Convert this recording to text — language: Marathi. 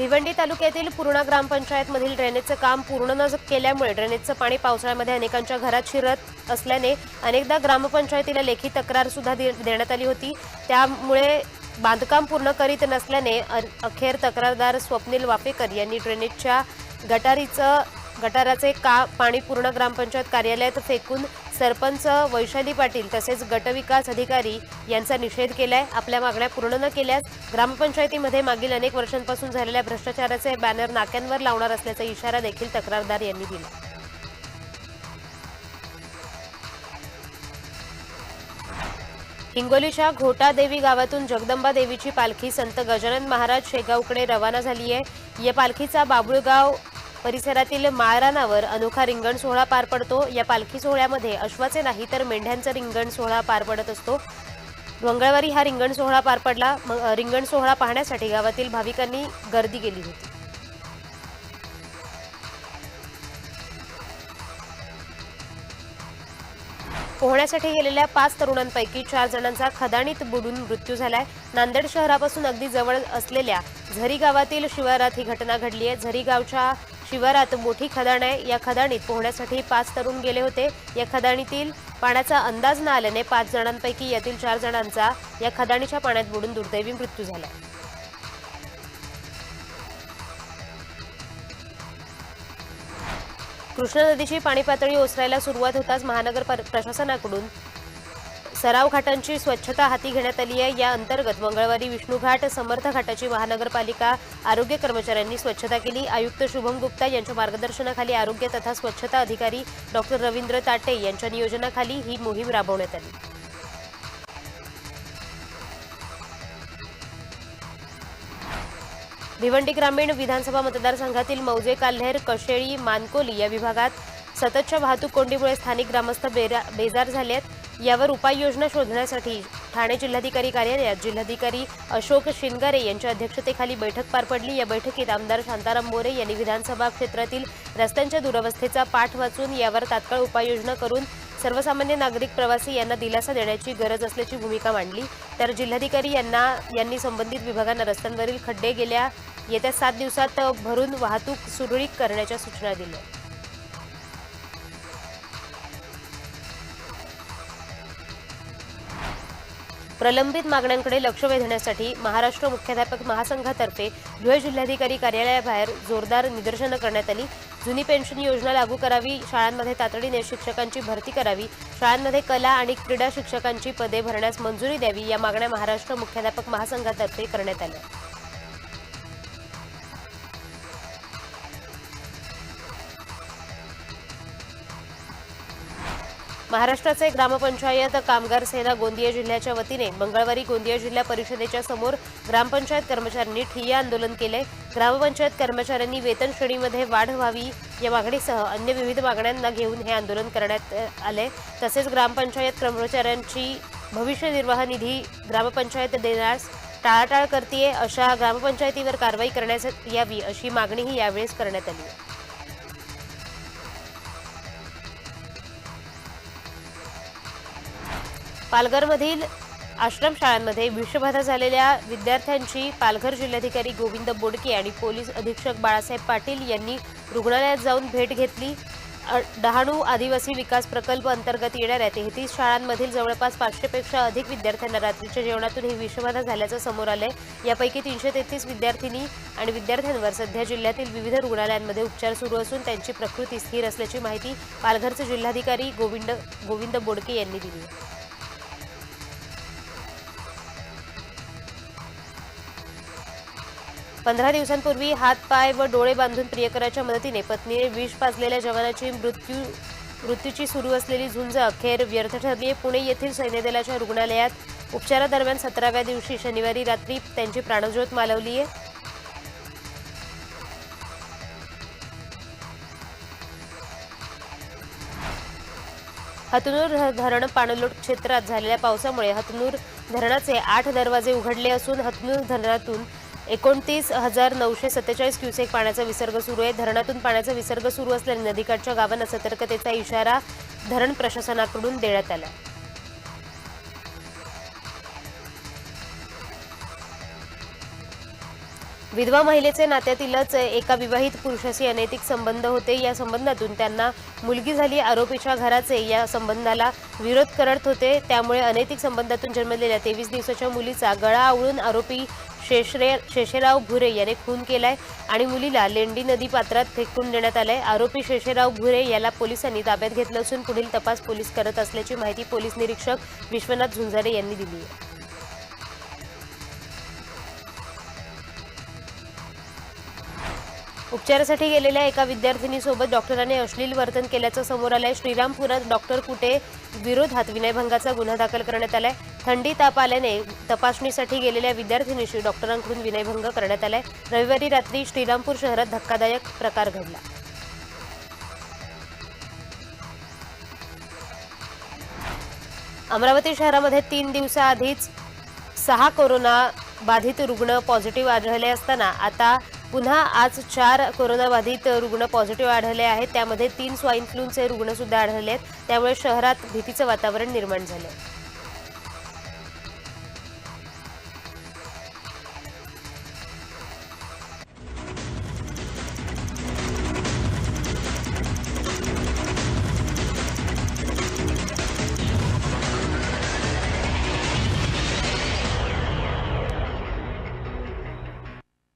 भिवंडी तालुक्यातील पूर्णा ग्रामपंचायतमधील ड्रेनेजचं काम पूर्ण न केल्यामुळे ड्रेनेजचं पाणी पावसाळ्यामध्ये अनेकांच्या घरात शिरत असल्याने अनेकदा ग्रामपंचायतीला लेखी तक्रार सुद्धा दे- देण्यात आली होती. त्यामुळे बांधकाम पूर्ण करीत नसल्याने अखेर तक्रारदार स्वप्नील वापेकर यांनी ड्रेनेजच्या गटारीचं गटाराचे का पाणी पूर्ण ग्रामपंचायत कार्यालयात फेकून सरपंच वैशाली पाटील तसेच गटविकास अधिकारी यांचा निषेध केलाय. आपल्या मागण्या पूर्ण न केल्यास ग्रामपंचायतीमध्ये मागील अनेक वर्षांपासून झालेल्या भ्रष्टाचाराचे बॅनर नाक्यांवर लावणार असल्याचा इशारा देखील तक्रारदार यांनी दिला. हिंगोलीच्या घोटादेवी गावातून जगदंबा देवीची पालखी संत गजानन महाराज शेगावकडे रवाना झाली आहे या पालखीचा बाबुळगाव परिसरातील माळरानावर अनोखा रिंगण सोहळा पार पडतो. या पालखी सोहळ्यामध्ये अश्वाचे नाही तर मेंढ्यांचा रिंगण सोहळा पार पडत असतो. मंगळवारी हा रिंगण सोहळा पार पडला. रिंगण सोहळा पाहण्यासाठी गावातील भाविकांनी गर्दी केली होती. पोहण्यासाठी गेलेल्या पाच तरुणांपैकी चार जणांचा खदाणीत बुडून मृत्यू झालाय. नांदेड शहरापासून अगदी जवळ असलेल्या झरी गावातील शिवारात ही घटना घडली आहे. झरी गावच्या शिवारात मोठी खदाण आहे. या खदाणीत पोहण्यासाठी पाच तरुण गेले होते. या खदाणीतील पाण्याचा अंदाज न आल्याने पाच जणांपैकी यातील चार जणांचा या खदाणीच्या पाण्यात बुडून दुर्दैवी मृत्यू झाला. कृष्णा नदीची पाणी पातळी ओसरायला सुरुवात होताच महानगर प्रशासनाकडून. सराव घाटांची स्वच्छता हाती घेण्यात आली आहे. या अंतर्गत मंगळवारी विष्णू घाट समर्थ घाटाची महानगरपालिका आरोग्य कर्मचाऱ्यांनी स्वच्छता केली. आयुक्त शुभम गुप्ता यांच्या मार्गदर्शनाखाली आरोग्य तथा स्वच्छता अधिकारी डॉक्टर रवींद्र ताटे यांच्या नियोजनाखाली ही मोहीम राबवण्यात आली. भिवंडी ग्रामीण विधानसभा मतदारसंघातील मौजे काल्हेर कशेळी मानकोली या विभागात सततच्या वाहतूक कोंडीमुळे स्थानिक ग्रामस्थ बेरा बेजार झाले आहेत. यावर उपाययोजना शोधण्यासाठी ठाणे जिल्हाधिकारी कार्यालयात जिल्हाधिकारी अशोक शिनगारे यांच्या अध्यक्षतेखाली बैठक पार पडली. या बैठकीत आमदार शांताराम मोरे यांनी विधानसभा क्षेत्रातील रस्त्यांच्या दुरवस्थेचा पाठ वाचून यावर तात्काळ उपाययोजना करून सर्वसामान्य नागरिक प्रवासी यांना दिलासा देण्याची गरज असल्याची भूमिका मांडली. तर जिल्हाधिकारी यांना यांनी संबंधित विभागांना रस्त्यांवरील खड्डे गेल्या येत्या सात दिवसात भरून वाहतूक सुरळीत करण्याच्या सूचना दिल्या. प्रलंबित मागण्यांकडे लक्ष वेधण्यासाठी महाराष्ट्र मुख्याध्यापक महासंघातर्फे धुळे जिल्हाधिकारी कार्यालयाबाहेर जोरदार निदर्शनं करण्यात आली. जुनी पेन्शन योजना लागू करावी शाळांमध्ये तातडीने शिक्षकांची भरती करावी शाळांमध्ये कला आणि क्रीडा शिक्षकांची पदे भरण्यास मंजुरी द्यावी या मागण्या महाराष्ट्र मुख्याध्यापक महासंघातर्फे करण्यात आल्या. महाराष्ट्राचे ग्रामपंचायत कामगार सेना गोंदिया जिल्ह्याच्या वतीने मंगळवारी गोंदिया जिल्हा परिषदेच्या समोर ग्रामपंचायत कर्मचाऱ्यांनी ठिय्या आंदोलन केले. ग्रामपंचायत कर्मचाऱ्यांनी वेतन श्रेणीमध्ये वाढ व्हावी या मागणीसह अन्य विविध मागण्यांना घेऊन हे आंदोलन करण्यात आले. तसेच ग्रामपंचायत कर्मचाऱ्यांची भविष्य निर्वाह निधी ग्रामपंचायत देण्यास टाळाटाळ करतीये अशा ग्रामपंचायतीवर कारवाई करण्यात यावी अशी मागणीही यावेळेस करण्यात आली. पालघरमधील आश्रमशाळांमध्ये विषबाधा झालेल्या विद्यार्थ्यांची पालघर जिल्हाधिकारी गोविंद बोडके आणि पोलीस अधीक्षक बाळासाहेब पाटील यांनी रुग्णालयात जाऊन भेट घेतली. डहाणू आदिवासी विकास प्रकल्प अंतर्गत येणाऱ्या तेहतीस शाळांमधील जवळपास पाचशेपेक्षा अधिक विद्यार्थ्यांना रात्रीच्या जेवणातून ही विषबाधा झाल्याचं समोर आलंय. यापैकी तीनशे तेहतीस विद्यार्थिनी आणि विद्यार्थ्यांवर सध्या जिल्ह्यातील विविध रुग्णालयांमध्ये उपचार सुरू असून त्यांची प्रकृती स्थिर असल्याची माहिती पालघरचे जिल्हाधिकारी गोविंद गोविंद बोडके यांनी दिली पंधरा दिवसांपूर्वी हात पाय व डोळे बांधून प्रियकराच्या मदतीने पत्नीने विष पाजलेल्या जवानाची मृत्यू मृत्यूची सुरू असलेली झुंज अखेर व्यर्थ ठरली आहे. पुणे येथील सैन्यदलाच्या रुग्णालयात उपचारादरम्यान सतराव्या दिवशी शनिवारी रात्री त्यांची प्राणज्योत मालवली आहे. हतनूर धरण पाणलोट क्षेत्रात झालेल्या पावसामुळे हतनूर धरणाचे आठ दरवाजे उघडले असून हतनूर धरणातून एकोणतीस हजार नऊशे सत्तेचाळीस क्युसेक पाण्याचा विसर्ग सुरू आहे. धरणातून पाण्याचा विसर्ग सुरू असल्याने नदीकाठच्या गावांना सतर्कतेचा इशारा धरण प्रशासनाकडून देण्यात आला विधवा महिलेचे नात्यातीलच एका विवाहित पुरुषाशी अनैतिक संबंध होते. या संबंधातून त्यांना मुलगी झाली. आरोपीच्या घराचे या संबंधाला विरोध करत होते. त्यामुळे अनैतिक संबंधातून जन्मलेल्या तेवीस दिवसाच्या मुलीचा गळा आवळून आरोपी शेषरे शेषेराव भुरे याने खून केलाय आणि मुलीला लेंडी नदी पात्रात फेकून देण्यात आलंय. आरोपी शेषेराव भुरे याला पोलिसांनी ताब्यात घेतलं असून पुढील तपास पोलीस करत असल्याची माहिती पोलीस निरीक्षक विश्वनाथ झुंजारे यांनी दिली आहे. उपचारासाठी गेलेल्या एका विद्यार्थिनीसोबत डॉक्टरांनी अश्लील वर्तन केल्याचं समोर आलंय. श्रीरामपुरात डॉक्टर कुटे विरोधात विनयभंगाचा गुन्हा दाखल करण्यात आलाय. थंडी ताप आल्याने तपासणीसाठी गेलेल्या विद्यार्थिनीशी डॉक्टरांकडून विनयभंग करण्यात आलाय. रविवारी रात्री श्रीरामपूर शहरात धक्कादायक प्रकार घडला. अमरावती शहरामध्ये तीन दिवसाआधीच सहा कोरोना बाधित रुग्ण पॉझिटिव्ह आढळले असताना आता पुन्हा आज चार कोरोनाबाधित रुग्ण पॉझिटिव्ह आढळले आहेत. त्यामध्ये तीन स्वाईन फ्लूचे रुग्णसुद्धा आढळले आहेत. त्यामुळे शहरात भीतीचं वातावरण निर्माण झालं आहे